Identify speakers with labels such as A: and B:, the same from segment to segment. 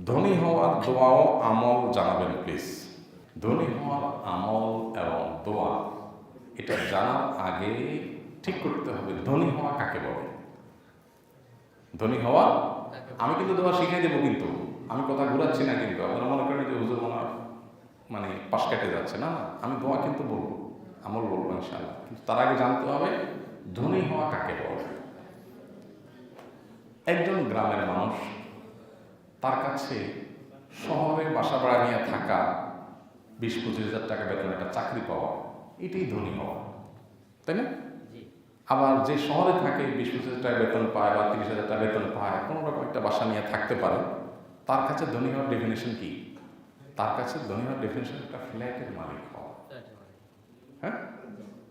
A: ধনী হওয়ার দোয়া ও আমল জানাবেন প্লিজ ধনী হওয়ার আমল এবং দোয়া, এটা জানার আগে ঠিক করতে হবে, ধনী হওয়া কাকে বলে? ধনী হওয়া? আমি কিন্তু দোয়া শিখিয়ে দেবো কিন্তু। আমি কথা ঘুরাচ্ছি না কিন্তু, আপনারা মনে করেন যে হুজুর মনে মানে পাশ কেটে যাচ্ছে। না, আমি দোয়া কিন্তু বলব, আমল বলব ইনশাআল্লাহ। কিন্তু তার আগে জানতে হবে, ধনী হওয়া কাকে বলে? একজন গ্রামের মানুষ তার কাছে শহরে বাসা ভাড়া নিয়ে থাকা বিশ পঁচিশ হাজার টাকা বেতন একটা চাকরি পাওয়া এটাই ধনী হওয়া তাই না? আবার যে শহরে থাকে বিশ পঁচিশ হাজার টাকা বেতন পায় বা তিরিশ হাজার টাকা বেতন পায় কোনো রকম একটা বাসা নিয়ে থাকতে পারে তার কাছে ধনী হওয়ার ডেফিনেশন কি? তার কাছে ধনী হওয়ার ডেফিনেশন একটা ফ্ল্যাটের মালিক হওয়া। হ্যাঁ?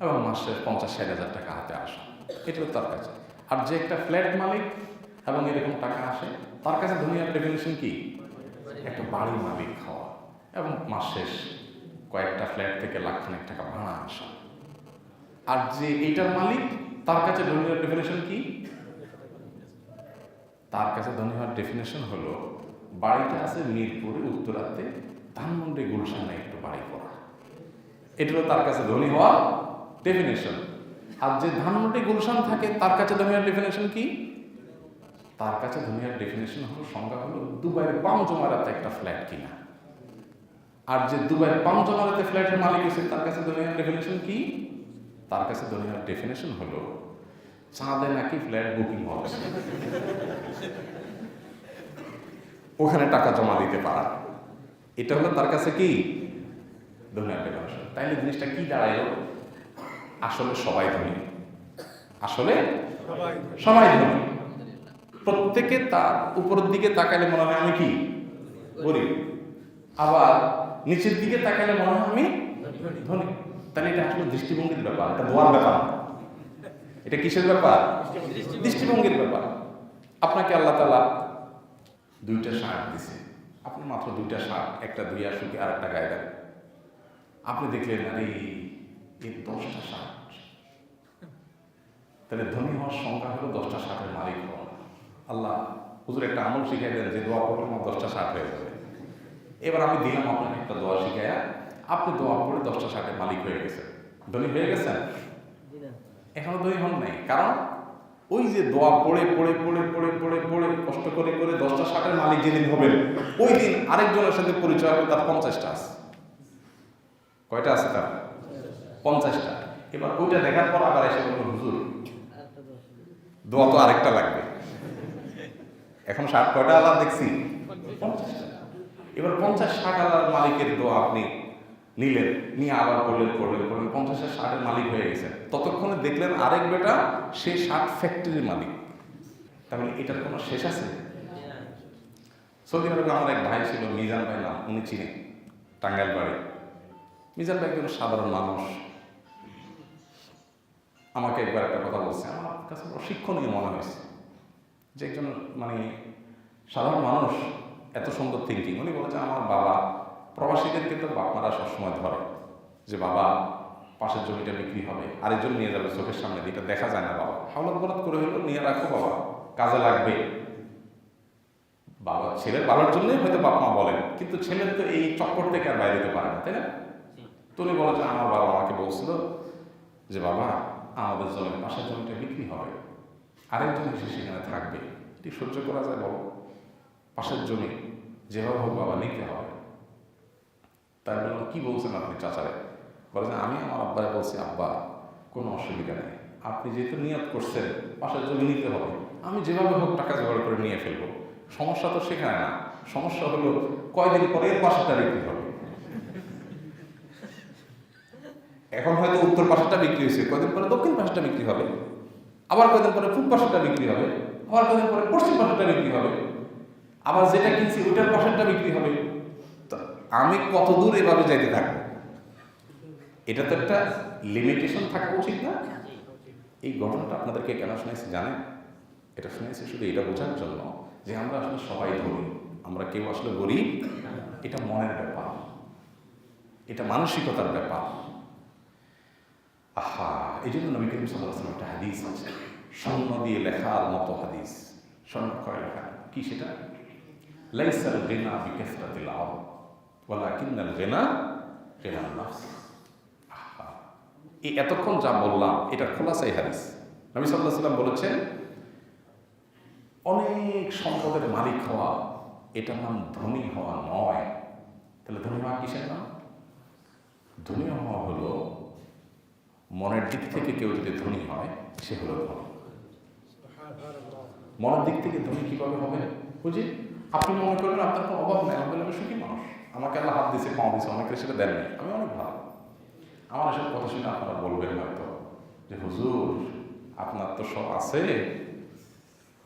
A: এবং মাসে পঞ্চাশ ষাট হাজার টাকা হাতে আসা এটাও তার কাছে। আর যে একটা ফ্ল্যাট মালিক এবং এরকম টাকা আসে। তার কাছে দুনিয়ার ডেফিনেশন কি? একটা বাড়ি মালিক হওয়া এবং মাস শেষ কয়েকটা ফ্ল্যাট থেকে লাখখানেক টাকা ভাড়া আসা। আর যে এইটার মালিক, তার কাছে দুনিয়ার ডেফিনেশন কি? তার কাছে ধনী হওয়ার ডেফিনেশন হলো বাড়িটা আছে মিরপুরে, উত্তরাতে ধানমন্ডি, গুলশানে একটু বাড়ি করা। এটা হলো তার কাছে ধনী হওয়া ডেফিনেশন আর যে ধানমন্ডি, গুলশান থাকে, তার কাছে ধনী হওয়ার ডেফিনেশন কি? তার কাছে দুনিয়ার ডেফিনেশন হলো সংজ্ঞা হলো দুবাইয়ের পামজমারাতে একটা ফ্ল্যাট কিনা। আর যে দুবাইয়ের পামজমারাতে ফ্ল্যাটের মালিক এসে তার কাছে দুনিয়ার ডেফিনেশন কি? তার কাছে দুনিয়ার ডেফিনেশন হলো চাঁদে নাকি ফ্ল্যাট বুকিং হবে ওখানে টাকা জমা দিতে পারা। এটা হলো তার কাছে কি? দুনিয়ার ডেফিনেশন তাইলে জিনিসটা কি দাঁড়াইলো? আসলে সবাই ধনী। আসলে সবাই ধনী। প্রত্যেকে তার উপরের দিকে তাকালে মনে হয় আমি কি? গরিব আবার নিচের দিকে তাকালে মনে হয় আমি ধনী। তাহলে এটা আসলে দৃষ্টিভঙ্গির ব্যাপার, এটা দোয়ার ব্যাপার। এটা কিসের ব্যাপার? দৃষ্টিভঙ্গির ব্যাপার। আপনাকে আল্লাহ তালা দুইটা শার্ট দিছে। আপনি মাত্র দুইটা শার্ট, একটা দুই আসুকে আর একটা গায়ে দেন। আপনি দেখলেন, আরে এই দশটা শার্ট। তাহলে ধনী হওয়ার সংখ্যা হলো দশটা শার্টের মালিক হওয়া। আল্লাহ হুজুর একটা আমল শিখাই দেন যে দোয়া করলে আমার দশটা ষাট হয়ে যাবে। এবার আমি দিলাম আপনাকে একটা দোয়া শিখাইয়া আপনি দোয়া পড়ে দশটা ষাটের মালিক হয়ে গেছেন। ধনী হয়ে গেছেন এখনও ধনী হন নাই। কারণ ওই যে দোয়া পড়ে পড়ে পড়ে পড়ে পড়ে পড়ে, কষ্ট করে করে দশটা ষাটের মালিক যেদিন হবেন, ওই দিন আরেকজনের সাথে পরিচয় হবে, তার পঞ্চাশটা আছে। কয়টা আছে তার? পঞ্চাশটা। এবার ওইটা দেখার পর আবার এসে বলুন হুজুর, দোয়া তো আরেকটা লাগবে। এখন ষাট কয়টা আলাদা দেখছি? এবার পঞ্চাশ, ষাট আলার মালিকের দোয়া আপনি নিলেন, নিয়ে আবার করলেন করলেন করলেন। পঞ্চাশের ষাটের মালিক হয়ে গেছেন। ততক্ষণে দেখলেন আরেক বেটা, সে ষাট ফ্যাক্টরির মালিক। তাহলে এটার কোনো শেষ আছে? সৌদি আরবে আমার এক ভাই ছিল, মিজান ভাই নাম, উনি চিনেন টাঙ্গাইল বাড়ি মিজান ভাই একজন সাধারণ মানুষ। আমাকে একবার একটা কথা বলছে, আমার কাছে বড় শিক্ষণীয় মনে হয়েছে। যে একজন মানে সাধারণ মানুষ এত সুন্দর থিঙ্কিং উনি বলেছে আমার বাবা প্রবাসীদেরকে তো বাপমারা সবসময় ধরে যে বাবা পাশের জমিটা বিক্রি হবে, আরেকজন নিয়ে যাবে চোখের সামনে এটা দেখা যায় না বাবা। হাওলাত বরাত করে হইল, নিয়ে রাখো বাবা, কাজে লাগবে। বাবা ছেলের ভালোর জন্যই হয়তো বাপ মা বলেন, কিন্তু ছেলের তো এই চক্কর থেকে আর বাইরে যেতে পারে না, তাই না? তো উনি বলেছে আমার বাবা আমাকে বলছিল যে বাবা, আমাদের জমির পাশের জমিটা বিক্রি হবে। আরেকজন এসে সেখানে থাকবে। এটি সহ্য করা যায় বলো? পাশের জমি, যেভাবে হোক বাবা, নিতে হবে। তাই বললাম কি বলছেন আপনি চাচারে? বলে যে, আমি আমার আব্বারে বলছি, আব্বা, কোনো অসুবিধা নেই। আপনি যেহেতু নিয়ত করছেন, পাশের জমি নিতে হবে। আমি যেভাবে হোক টাকা জোগাড় করে নিয়ে ফেলব। সমস্যা তো সেখানে না। সমস্যা হলো, কয়দিন পরে এর পাশেরটা বিক্রি হবে? এখন হয়তো উত্তর পাশেরটা বিক্রি হয়েছে। কয়দিন পরে দক্ষিণ পাশেরটা বিক্রি হবে? আবার কয়দিন পরে পূব পাশেরটা বিক্রি হবে, আবার কয়দিন পরে পশ্চিম পাশেরটা বিক্রি হবে। আবার যেটা কিনছি ওইটার পাশেরটা বিক্রি হবে। তো আমি কত দূর এভাবে যাইতে থাকব? এটা তো একটা লিমিটেশন থাকা উচিত না। এই ঘটনাটা আপনাদেরকে কেন শুনেছি জানেন? এটা শুনেছি শুধু এটা বোঝার জন্য যে আমরা আসলে সবাই ধরি আমরা কেউ আসলে গরিব। এটা মনের ব্যাপার। এটা মানসিকতার ব্যাপার। আহা এই জন্য নবী করিম সাল্লাহ একটা হাদিস আছে। স্বর্ণ দিয়ে লেখার মতো হাদিস। স্বর্ণ করে লেখা? কি সেটা? লাইসাল গিনা বিকাসরাতিল আরব ওয়ালাকিন্নাল গিনা গিনান নাফস। আহা। এই এতক্ষণ যা বললাম, এটা খোলাসাই হাদিস। নবী সাল্লাহ সাল্লাম বলেছেন, অনেক সম্পদের মালিক হওয়া এটার নাম ধনী হওয়া নয়। তাহলে ধনী হওয়া কিসের নাম? ধনী হওয়া মনের দিক থেকে কেউ যদি ধনী হয়, সে হলো ধনী। মনের দিক থেকে ধনী কীভাবে হবে? বুঝি? আপনি মনে করবেন আপনার কোনো অভাব নেই, আমি সুখী মানুষ। আমাকে আল্লাহ হাত দিয়েছে পাওয়া দিয়েছে, অনেকের সেটা দেন আমি অনেক ভালো। আমার এসব কথা শুনে আপনারা বলবেন হয়তো যে, হুজুর, আপনার তো সব আছে।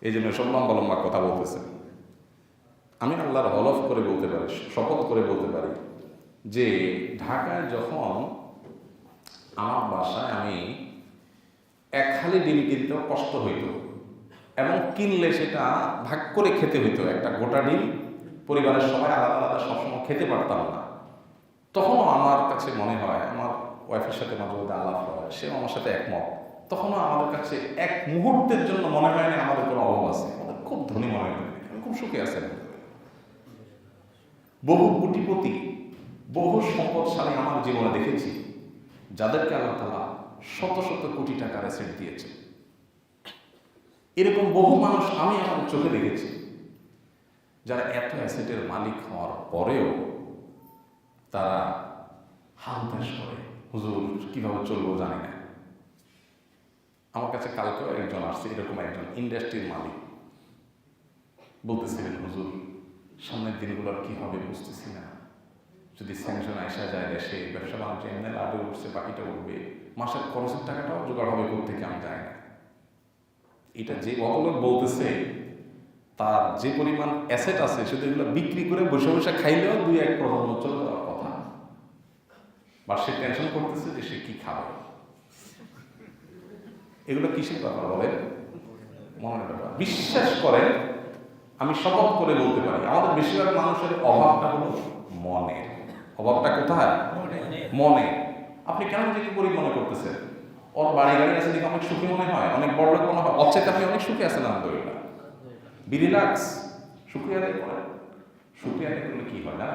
A: এই জন্য সব লম্বা লম্বা কথা বলতেছেন আমি আল্লাহর হলফ করে বলতে পারি, শপথ করে বলতে পারি যে, ঢাকায় যখন আমার বাসায় আমি এক খালি ডিম কিনতেও কষ্ট হইতো এবং কিনলে সেটা ভাগ করে খেতে হইতো। একটা গোটা ডিম পরিবারের সবাই আলাদা আলাদা সবসময় খেতে পারতাম না। তখনও আমার কাছে মনে হয়, আমার ওয়াইফের সাথে মাঝে মধ্যে আলাপ হয়, সেও আমার সাথে একমত। তখনও আমাদের কাছে এক মুহূর্তের জন্য মনে হয় না আমাদের কোনো অভাব আছে। আমাদের খুব ধনী মনে হয় খুব সুখে আছেন। বহু কোটিপতি, বহু সম্পদশালী আমার জীবনে দেখেছি। যাদেরকে আল্লাহ তালা শত শত কোটি টাকা রেসেট দিয়েছে এরকম বহু মানুষ আমি আমার চোখে দেখেছি, যারা এত অ্যাসেটের মালিক হওয়ার পরেও তারা হালতাস করে। হুজুর, কীভাবে চলবো জানি না। আমার কাছে কালকেও একজন আসছে, এরকম একজন ইন্ডাস্ট্রির মালিক। বলতেছিলেন, হুজুর, সামনের দিনগুলোর কি হবে বুঝতেছি না। যদি স্যাংশন আসা যায় দেশে, ব্যবসা বাণিজ্য এমনি লাভে উঠছে, বাকিটা উঠবে। মাসের খরচের টাকাটাও জোগাড় হবে থেকে আমি জানি না। এটা যে ভদ্রলোক বলতেছে, তার যে পরিমাণ অ্যাসেট আছে শুধু এগুলো বিক্রি করে বসে বসে খাইলেও দুই এক প্রজন্ম চলে যাওয়ার কথা। বা সে টেনশন করতেছে যে সে কি খাবে। এগুলো কিসের ব্যাপার বলে মনের ব্যাপার। বিশ্বাস করে আমি শপথ করে বলতে পারি, আমাদের বেশিরভাগ মানুষের অভাবটা হলো মনে অভাবটা কোথায়? মনে। আপনি কেন নিজেকে গরিব মনে করতেছেন? ওর বাড়ি গাড়ি আছে দেখে অনেক সুখী মনে হয় অনেক বড় লোক মনে হয়। অচেত আপনি অনেক সুখী আছেন আলহামদুলিল্লাহ। বিরিলাক্স সুক্রিয়া আদায় করেন। সুক্রিয়া আদায় করলে কি হয় না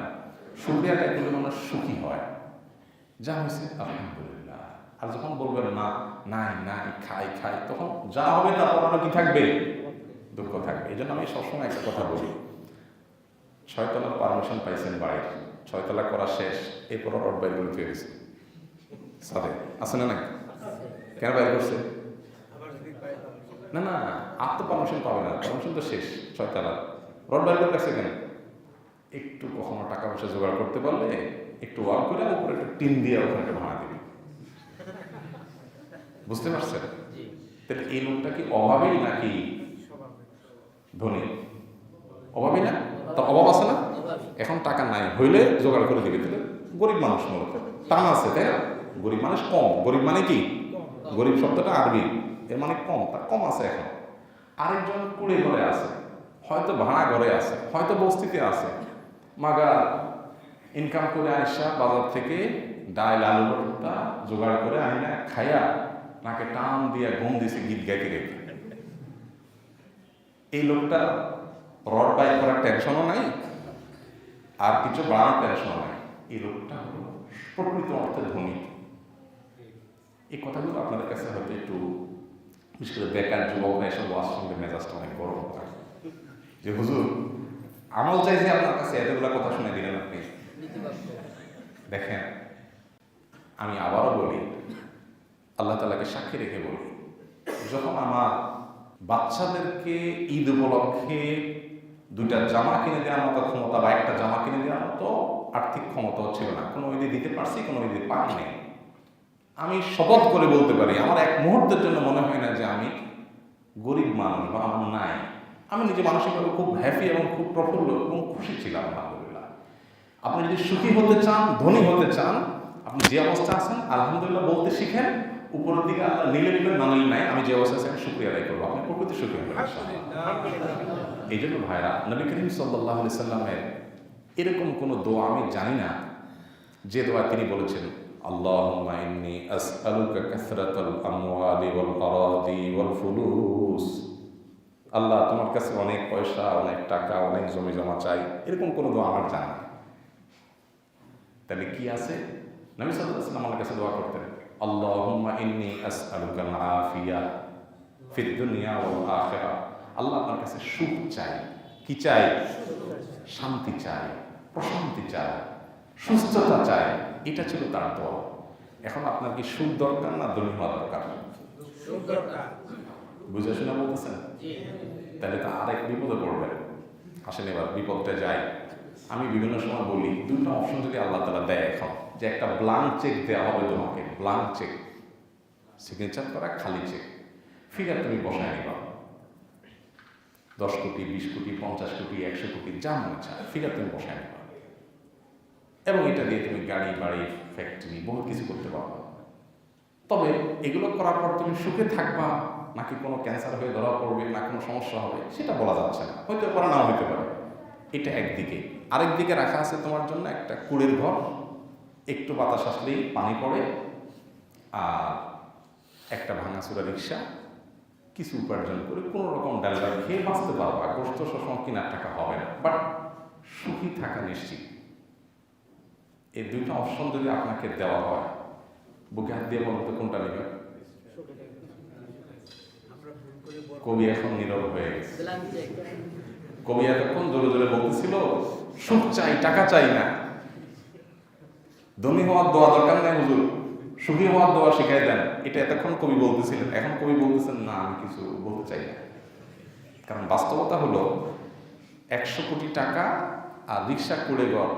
A: সুক্রিয়া আদায় করলে মানুষ সুখী হয়। যা হয়েছে আলহামদুলিল্লাহ। আর যখন বলবেন না নাই নাই খাই খাই তখন যা হবে তারপর আরও কি থাকবে? দুঃখ থাকবে। এই জন্য আমি সবসময় একটা কথা বলি। ছয়তলার পারমিশন পাইছেন বাড়ির ছয়তলা করা শেষ এরপর রড বাইর করে তুই গেছে সাদে। আছে না নাকি কেন বাইর করছে? না না আর তো পারমিশন পাবে না। পারমিশন তো শেষ ছয়তলা। রড বাইর করে গেছে কেন? একটু কখনো টাকা পয়সা জোগাড় করতে পারলে একটু ওয়ার্ক করে উপরে একটু টিন দিয়ে ওখানে একটা ভাড়া দিবি। বুঝতে পারছেন? তাহলে এই লোকটা কি অভাবেই নাকি ধনী? অভাবই না? তা অভাব আছে না? এখন টাকা নাই হইলে জোগাড় করে দিবে তাহলে গরিব মানুষ মূলত টান আছে, তাই না? গরিব মানুষ কম। গরিব মানে কি? গরিব শব্দটা আরবি। এর মানে কম তার কম আছে এখন। আরেকজন কুড়ে ঘরে আছে, হয়তো ভাড়া ঘরে আছে, হয়তো বস্তিতে আছে মাগা ইনকাম করে আইসা বাজার থেকে ডাল আলু ভর্তা জোগাড় করে আইনা খাইয়া নাকে টান দিয়া ঘুম দিছে, গীত গাইতে গাইতে। এই লোকটা রড বাই করার টেনশনও নাই আর কিছু বাড়ানোর টেনশনও নাই এই লোকটা হলো প্রকৃত অর্থে ধনী। এই কথাগুলো আপনাদের কাছে হয়তো একটু, বিশেষ করে বেকার যুবকরা এসব ওয়াজ মেজাজটা অনেক গরম হয় যে হুজুর, আমল চাই যে আপনার কাছে এতগুলো কথা শুনে দিলেন আপনি। দেখেন, আমি আবারও বলি, আল্লাহ তালাকে সাক্ষী রেখে বলি, যখন আমার বাচ্চাদেরকে ঈদ উপলক্ষে দুইটা জামা কিনে দেওয়ার মতো ক্ষমতা বা একটা জামা কিনে দেওয়ার মতো আর্থিক ক্ষমতাও ছিল না। কোনো ঈদে দিতে পারছি, কোনো ঈদে পারিনি আমি শপথ করে বলতে পারি, আমার এক মুহূর্তের জন্য মনে হয় না যে আমি গরিব মানুষ বা আমার নাই। আমি নিজে মানসিকভাবে খুব হ্যাপি এবং খুব প্রফুল্ল এবং খুশি ছিলাম, আলহামদুলিল্লাহ। আপনি যদি সুখী হতে চান, ধনী হতে চান, আপনি যে অবস্থা আছেন, আলহামদুলিল্লাহ বলতে শিখেন, উপরের দিকে আল্লাহ নিলে নিলে না নাই, আমি যে অবস্থা আছি, আমি আদায় করব। আপনি প্রকৃতি সুখী হবেন এই জন্য ভাইরা নবী করিম সাল্লাহ সাল্লামের এরকম কোনো দোয়া আমি জানি না যে দোয়া তিনি বলেছেন اللهم إني أسألك كثرة الأموال والأراضي والفلوس আল্লাহ তোমার কাছে অনেক পয়সা অনেক টাকা অনেক জমি জমা চাই এরকম কোনো দোয়া আমার জানা নেই। তাহলে কি আছে নবী সাল্লাল্লাহু আলাইহি ওয়াসাল্লাম আমার কাছে দোয়া করতেন আল্লাহুম্মা ইন্নী আসআলুকা আফিয়া ফিদ দুনিয়া ওয়াল আখিরা আল্লাহ আপনার কাছে সুখ চাই। কি চাই? শান্তি চাই প্রশান্তি চাই সুস্থতা চাই। এটা ছিল তার দোয়া এখন আপনার কি সুখ দরকার না হওয়া দরকার? বুঝে শুনে বলতেছেন? তাহলে তো আরেক বিপদে পড়বে আসেন এবার বিপদটা যায় আমি বিভিন্ন সময় বলি দুটো অপশন যদি আল্লাহ তালা দেয় এখন যে একটা ব্লাঙ্ক চেক দেওয়া হবে তোমাকে ব্লাঙ্ক চেক সিগনেচার করা খালি চেক ফিগার তুমি বসায় নিবা। দশ কোটি, বিশ কোটি, পঞ্চাশ কোটি, একশো কোটি, যা মনে চায় ফিগার তুমি বসায় নিবা এবং এটা দিয়ে তুমি গাড়ি, বাড়ি ফ্যাক্টরি বহু কিছু করতে পারবা। তবে এগুলো করার পর তুমি সুখে থাকবা, নাকি কোনো ক্যান্সার হয়ে ধরা পড়বে, না কোনো সমস্যা হবে, সেটা বলা যাচ্ছে না। হইতে পারে না হইতে পারে। এটা একদিকে। আরেক দিকে রাখা আছে তোমার জন্য একটা কুড়ের ঘর। একটু বাতাস আসলেই পানি পড়ে, আর একটা ভাঙাচুরা রিক্সা। কিছু উপার্জন করে কোনো রকম ডালটা খেয়ে বাঁচতে পারবা গোষ্ঠ সবসময় কেনার টাকা হবে না। বাট সুখী থাকা নিশ্চিত। এই দুইটা অপশন যদি আপনাকে দেওয়া হয়, বুকে হাত দিয়ে বলতে কোনটা নেবেন? কবি এখন নীরব হয়ে গেছে। কবি এতক্ষণ জোরে জোরে বলতেছিল, সুখ চাই, টাকা চাই না। ধনী হওয়ার দোয়া দরকার নাই হুজুর। সুখী হওয়ার দোয়া শিখাই দেন। এটা এতক্ষণ কবি বলতেছিলেন। এখন কবি বলতেছেন না আমি কিছু বলতে চাই না। কারণ বাস্তবতা হলো একশো কোটি টাকা আর রিক্সা করে ঘর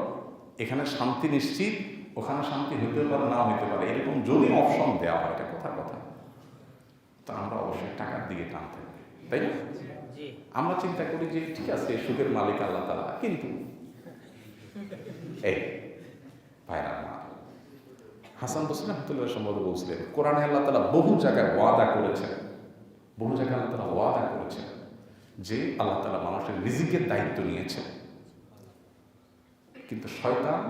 A: এখানে শান্তি নিশ্চিত ওখানে শান্তি হইতে পারে না হইতে পারে। এরকম যদি অপশন দেওয়া হয় এটা কথার কথা। তো আমরা অবশ্যই টাকার দিকে টানতে হবে তাই না? আমরা চিন্তা করি যে ঠিক আছে সুখের মালিক আল্লাহ তালা কিন্তু এই ভাইরা হাসান বসির রহমতুল্লাহ সম্ভবত বলছিলেন, কোরআনে আল্লাহ তালা বহু জায়গায় ওয়াদা করেছেন। বহু জায়গায় আল্লাহ তালা ওয়াদা করেছেন যে আল্লাহ তালা মানুষের রিজিকের দায়িত্ব নিয়েছেন। কিন্তু শয়তান,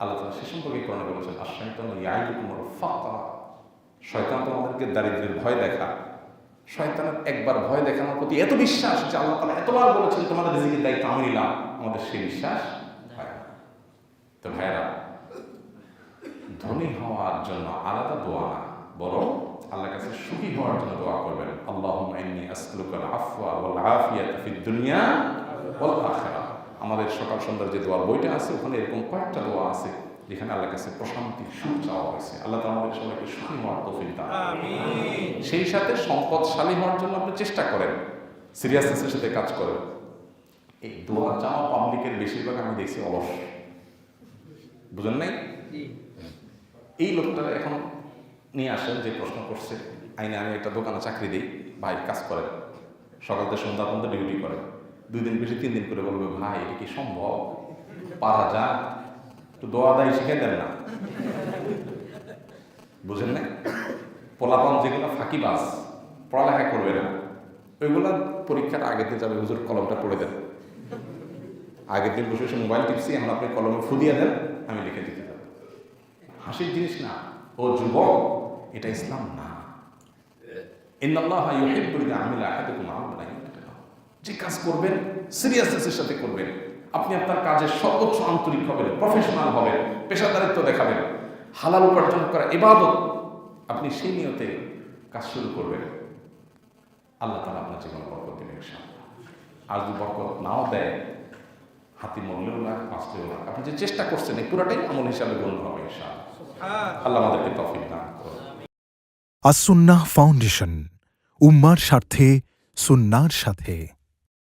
A: আল্লাহ তালা সে সম্পর্কে কোরআনে বলেছেন আর শয়তান ইয়াইকুমর ফাকা শয়তান তোমাদেরকে দারিদ্রের ভয় দেখা শয়তানের একবার ভয় দেখানোর প্রতি এত বিশ্বাস যে আল্লাহ তালা এতবার বলেছেন, তোমাদের রিজিকের দায়িত্ব আমি নিলাম। আমাদের সেই বিশ্বাস। তো ভাইরা ধনী হওয়ার জন্য আলাদা দোয়া না বরং আল্লাহর কাছে সুখী হওয়ার জন্য দোয়া করবেন। আল্লাহ ইন্নী আসআলুকাল আফওয়া ওয়াল আফিয়াতা ফিদ দুনিয়া ওয়াল আখিরা আমাদের সকাল সন্ধ্যার যে দোয়ার বইটা আছে ওখানে এরকম কয়েকটা দোয়া আছে যেখানে আল্লাহর কাছে প্রশান্তি সুখ চাওয়া হয়েছে। আল্লাহ তাআলা আমাদের সবাইকে সুখী হওয়ার তৌফিক দান সেই সাথে সম্পদশালী হওয়ার জন্য আপনি চেষ্টা করেন সিরিয়াসনেসের সাথে কাজ করেন। এই দোয়া চাওয়া পাবলিকের বেশিরভাগ আমি দেখছি অলস। বুঝেন নাই? এই লোকটা এখন নিয়ে আসেন যে প্রশ্ন করছে, আইনে আমি একটা দোকানে চাকরি দিই, ভাই কাজ করেন, সকাল থেকে সন্ধ্যা পর্যন্ত ডিউটি করেন। দুই দিন বেশি, তিন দিন করে বলবে, ভাই, এটা কি সম্ভব? পারা যা একটু দোয়া দায়ী শিখে দেন না। বুঝেন না? পোলাপন যেগুলো ফাঁকি বাস পড়ালেখা করবে না। ওইগুলো পরীক্ষার আগের দিন যাবে, হুজুর কলমটা পড়ে দেন। আগের দিন বসে মোবাইল টিপসি এখন আপনি কলমে ফুদিয়ে দেন, আমি লিখে দিতে হাসির জিনিস না। ও যুবক, এটা ইসলাম না। যে কাজ করবেন সিরিয়াসনেসের সাথে করবেন, আপনি আপনার কাজে সর্বোচ্চ আন্তরিক হবেন প্রফেশনাল হবেন, পেশাদারিত্ব দেখাবেন, হালাল উপার্জন করা ইবাদত, আপনি সেই নিয়তে কাজ শুরু করবেন। আল্লাহ তালা আপনার জীবনে বরকত দেবেন আর যদি বরকত নাও দেয়, হাতি মরলেও না বাঁচলেও না আপনি যে চেষ্টা করছেন, এই পুরাটাই আমল হিসাবে গণ্য হবে ইনশাআল্লাহ। আল্লাহ আমাদেরকে তফিক দান
B: আসুন্না ফাউন্ডেশন উম্মার স্বার্থে সুন্নার সাথে।